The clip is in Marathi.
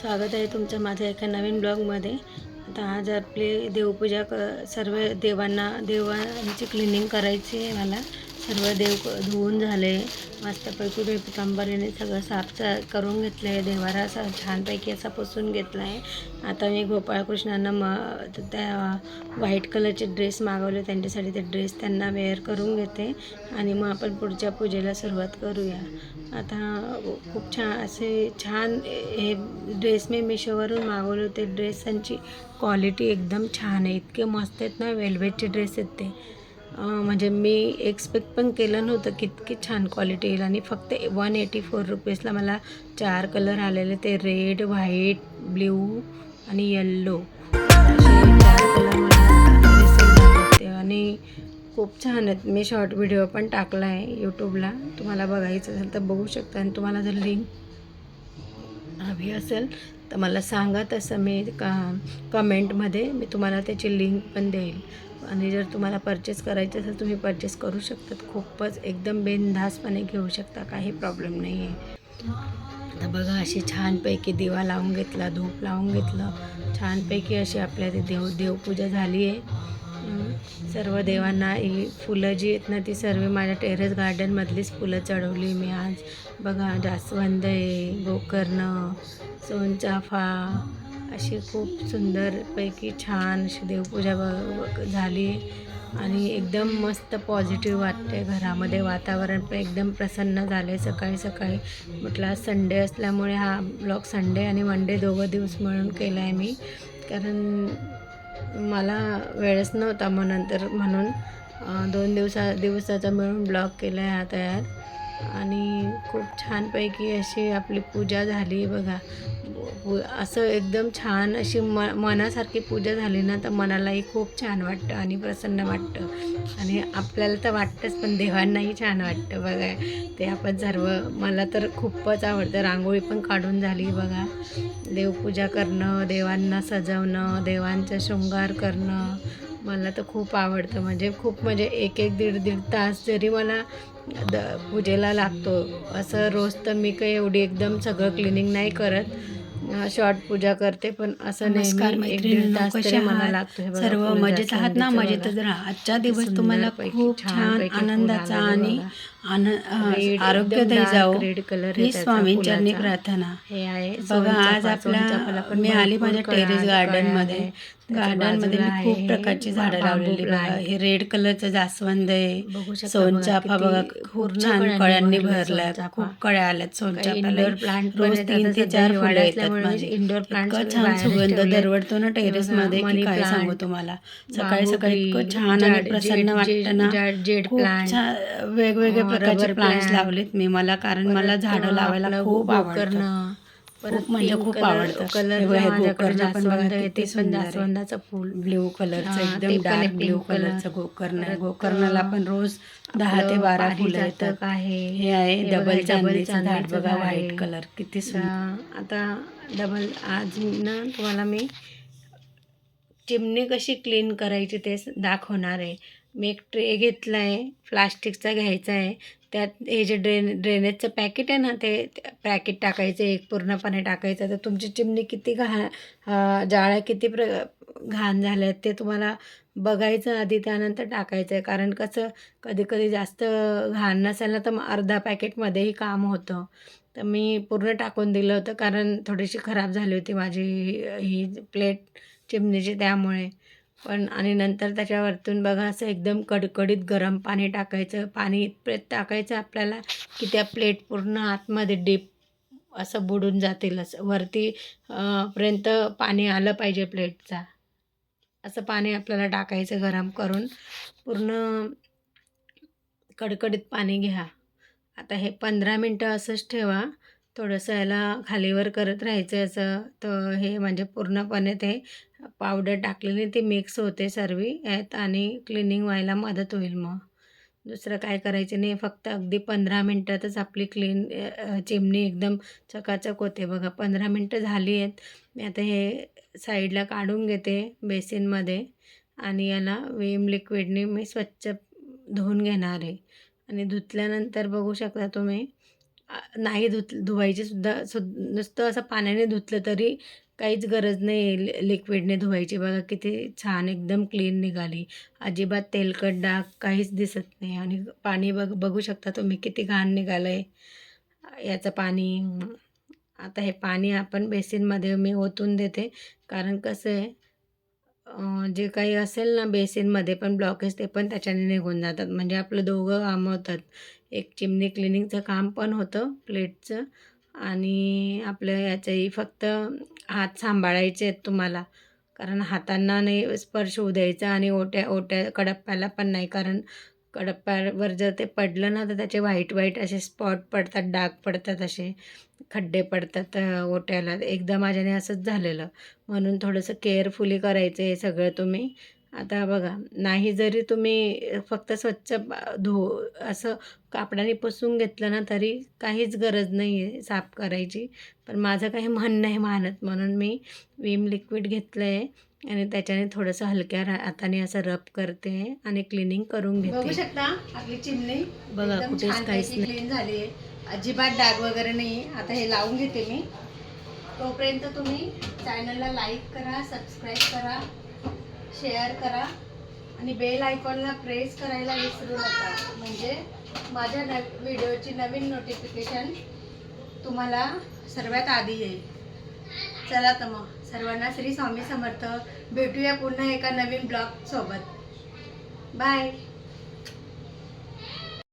स्वागत आहे तुमचं माझ्या एका नवीन ब्लॉगमध्ये. आता आज आपली देवपूजा क सर्व देवांना देवांची क्लिनिंग करायची आहे मला. सर्व देव क- धुवून झाले. मस्तपैकी पितांबरीने सगळं साफ करून घेतलं आहे देवारा असा छानपैकी असा पुसून घेतला आहे आता मी गोपाळकृष्णांना म त्या व्हाईट कलरचे ड्रेस मागवले. त्यांच्यासाठी ते ड्रेस त्यांना वेअर करून घेते. आणि मग आपण पुढच्या पूजेला सुरुवात करूया. आता खूप छान असे छान हे ड्रेस मी मिशोवरून मागवले होते. ड्रेसांची क्वालिटी एकदम छान आहे. इतके मस्त आहेत ना वेल्वेटचे ड्रेस आहेत ते. म्हणजे मी एक्सपेक्ट पण केलं नव्हतं की इतकी छान क्वालिटी येईल. आणि फक्त वन एटी फोर रुपीजला मला चार कलर आलेले. ते रेड व्हाईट ब्ल्यू आणि येल्लो चार कलर आणि खूप छान आहेत. मी शॉर्ट व्हिडिओ पण टाकला आहे यूट्यूबला तुम्हाला बघायचं असेल तर बघू शकता. आणि तुम्हाला जर लिंक हवी असेल तर मला सांगा तसं मी का कमेंटमध्ये मी तुम्हाला त्याची लिंक पण देईल. आणि जर तुम्हाला परचेस करायचं असेल तुम्ही परचेस करू शकतात. खूपच एकदम बेनधासपणे घेऊ शकता. काही प्रॉब्लेम नाही आहे आता बघा अशी छानपैकी दिवा लावून घेतला धूप लावून घेतलं. छानपैकी अशी आपल्या इथे देव देवपूजा झाली आहे सर्व देवांना ही फुलं जी आहेत ना ती सर्व माझ्या टेरेस गार्डनमधलीच फुलं चढवली मी आज. बघा जास्वंद आहे गोकर्ण सोनचाफा अशी खूप सुंदरपैकी छान अशी देवपूजा ब- झाली. आणि एकदम मस्त पॉझिटिव्ह वाटते. घरामध्ये वातावरण पण एकदम प्रसन्न झाले सकाळी सकाळी म्हटलं संडे असल्यामुळे हा ब्लॉग संडे आणि मंडे दोघं दिवस मिळून केला आहे मी. कारण मला वेळच नव्हता मग नंतर म्हणून दोन दिवसा दिवसाचा मिळून ब्लॉग केला आहे हा तयार. आणि खूप छानपैकी अशी आपली पूजा झाली बघा. हो, असं एकदम छान अशी म मनासारखी पूजा झाली ना तर मनालाही खूप छान वाटतं आणि प्रसन्न वाटतं. आणि आपल्याला तर वाटतंच पण देवांनाही छान वाटतं बघा. ते आपण सर्व मला तर खूपच आवडतं. रांगोळी पण काढून झाली बघा. देवपूजा करणं देवांना सजवणं देवांचा शृंगार करणं मला तर खूप आवडतं. म्हणजे खूप म्हणजे एक एक दीड दीड तास जरी मला द पूजेला लागतो असं रोज तर मी काही एवढी एकदम सगळं क्लिनिंग नाही करत. शॉर्ट पूजा करते पण असं नमस्कार? लागतो हे सर्व मजेत आहात ना? मजेतच. राहा. आजच्या किती दिवस तुम्हाला खूप छान आनंदाचा आणि आरोग्यदायी जाओ ही स्वामींचरणी. प्रार्थना. हे आहे बघा आज पण मी आली माझ्या टेरेस कळ्या गार्डनमध्ये आहे. त्याच्या गार्डनमध्ये बाजूला मी खूप प्रकारची झाडं लावलेली बघा. हे रेड कलरचं जास्वंद आहे. सोनचाफा बघा खूप छान कळ्यांनी भरलंय. खूप कळ्या आल्यात इंडोर प्लांट रोज तीन ते चार फुलं येतात माझी इंडोर प्लांट छान सुगंध दरवडतो ना टेरेस मध्ये की काय सांगू तुम्हाला? सकाळी सकाळी इतकं छान आणि प्रसन्न वाटतं ना. जेड प्लांट छान वेगवेगळे प्रकारचे प्लांट्स plant. लावलेत मी. मला कारण मला झाडं लावायला खूप आवडतं. खूप म्हणजे खूप आवडतं. कलर गोकर्ण आहे किती ते पण. जास्वंदाचं फुल ब्ल्यू कलरचं एकदम डार्क ब्ल्यू. कलरचं गोकर्ण आहे परत, गोकर्णाला पण रोज दहा ते बारा फुलं येतात आहे हे आहे डबल चांदीचं झाड बघा व्हाईट. कलर किती सुंदर आता डबल आज ना तुम्हाला मी चिमणी कशी क्लीन करायची ते दाखवणार आहे मी एक ट्रे घेतला आहे प्लास्टिकचा घ्यायचा आहे त्यात हे जे ड्रेन ड्रेनेजचं पॅकेट आहे ना ते पॅकेट टाकायचं एक पूर्णपणे टाकायचं. तर तुमची चिमणी किती घा जाळ्या किती प्र घाण झाल्या आहेत ते तुम्हाला बघायचं आधी त्यानंतर टाकायचं आहे कारण कसं कधी कधी जास्त घाण नसेल ना तर मग अर्धा पॅकेटमध्येही काम होतं. तर मी पूर्ण टाकून दिलं होतं कारण थोडीशी खराब झाली होती माझी ही प्लेट चिमणीची त्यामुळे. पण आणि नंतर त्याच्यावरतून बघा असं एकदम कडकडीत गरम पाणी टाकायचं. पाणी इतपत टाकायचं आपल्याला की त्या प्लेट पूर्ण आतमध्ये डीप असं बुडून जातील. असं वरती पर्यंत पाणी आलं पाहिजे प्लेटचा. असं पाणी आपल्याला टाकायचं गरम करून. पूर्ण कडकडीत पाणी घ्या. आता हे पंधरा मिनटं असंच ठेवा. थोडंसं याला खालीवर करत राहायचं असं. तर हे म्हणजे पूर्णपणे ते पावडर टाकलेली ती मिक्स होते सर्व यात आणि क्लिनिंग व्हायला मदत होईल मग. दुसरं काय करायचं नाही फक्त अगदी पंधरा मिनटातच आपली क्लीन चिमणी एकदम चकाचक होते बघा. पंधरा मिनटं झाली आहेत. मी आता हे साईडला काढून घेते बेसिनमध्ये आणि याला विम लिक्विडने मी स्वच्छ धुवून घेणार आहे. आणि धुतल्यानंतर बघू शकता तुम्ही नाही धुत धुवायचे सुद्धा सु नुसतं असं पाण्याने धुतलं तरी काहीच गरज नाही लि लिक्विडने धुवायची. बघा किती छान एकदम क्लीन निघाली. अजिबात तेलकट डाग काहीच दिसत नाही. आणि पाणी बघ बघू शकता तुम्ही किती घाण निघालं आहे याचं पाणी आता हे पाणी आपण बेसिनमध्ये मी ओतून देते. कारण कसं आहे जे काही असेल ना बेसिनमध्ये पण ब्लॉकेज ते पण त्याच्याने निघून जातात. म्हणजे आपलं दोघं कामं होतात. एक चिमणी क्लिनिंगचं काम पण होतं प्लेटचं आणि आपलं याचंही फक्त हात सांभाळायचे आहेत तुम्हाला. कारण हातांना नाही स्पर्श होऊ द्यायचा आणि ओट्या ओट्या कडप्प्याला पण नाही. कारण कडप्प्यावर जर ते पडलं ना तर त्याचे व्हाईट व्हाईट असे स्पॉट पडतात डाग पडतात असे खड्डे पडतात ओट्याला. एकदा माझ्याने असंच झालेलं. म्हणून थोडंसं केअरफुली करायचं हे सगळं तुम्ही. आता बघा नाही जरी तुम्ही फक्त स्वच्छ धु असं कापडाने पुसून घेतलं ना तरी काहीच गरज नाही आहे साफ करायची. पण माझं काही मन नाही मानत म्हणून मी विम लिक्विड घेतलं आहे आणि त्याच्याने थोडंसं हलक्या रा- हाताने असं रब करते आणि क्लिनिंग करून बघू घेते शकता आपली चिमणी बघा, कुठेच काहीच क्लीन झाली आहे. अजिबात डाग वगैरे नाही. आता हे लावून घेते मी. तोपर्यंत तुम्ही चॅनलला लाईक करा सबस्क्राईब करा. शेअर करा. आणि बेल आयकॉनला प्रेस करायला विसरू नका. म्हणजे माझ्या न व्हिडिओची नवीन नोटिफिकेशन तुम्हाला सर्वात आधी येईल. चला तर मग. सर्वांना श्री स्वामी समर्थ. भेटूया पुन्हा एका नवीन ब्लॉगसोबत बाय